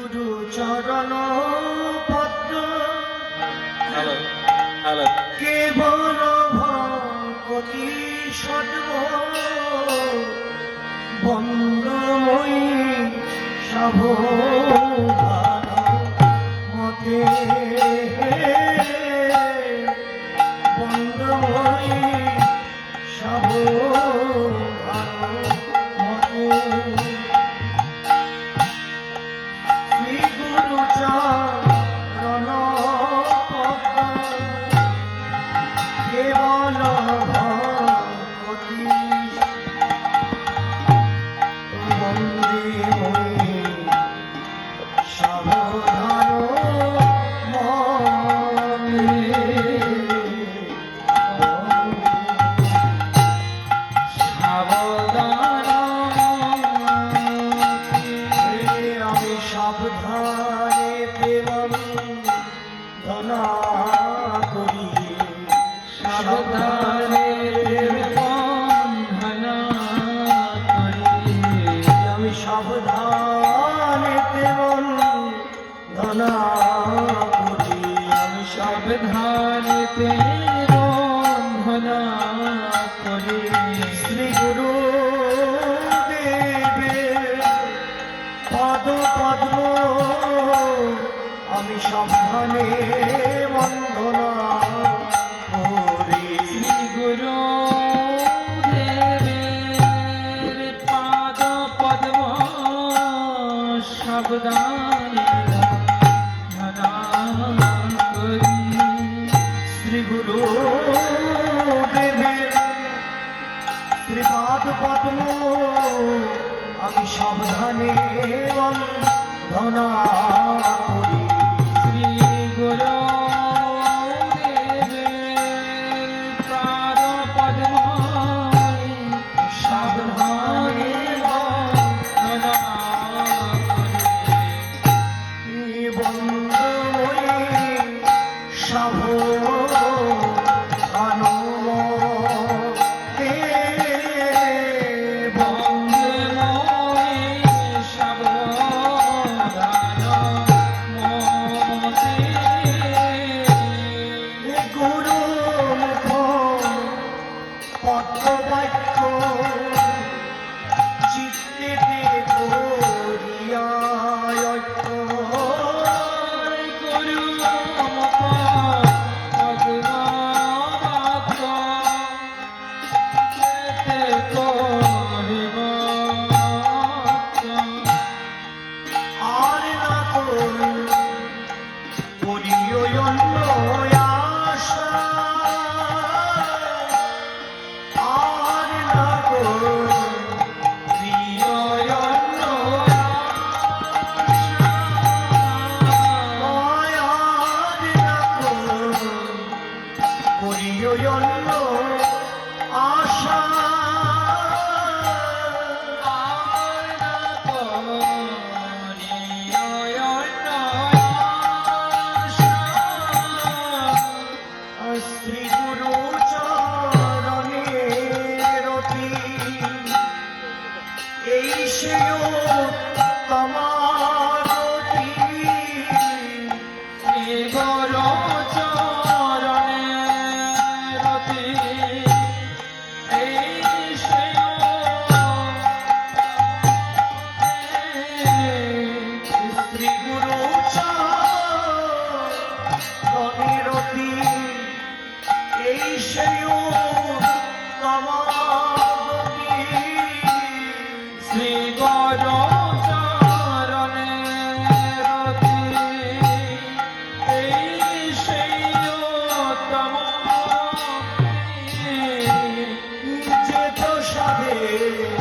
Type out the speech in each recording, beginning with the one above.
গুরু চরণ পত্র কেবল ভক্তি সর্ব। বন্দময়ী সাভ মতে जाने पे ধনা দেখো Ei.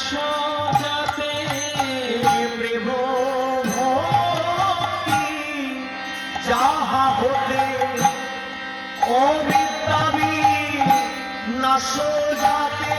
সজাতে প্রেম ভক্তি যাহা হতে অবিদ্যাবি না সজাতে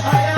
I am.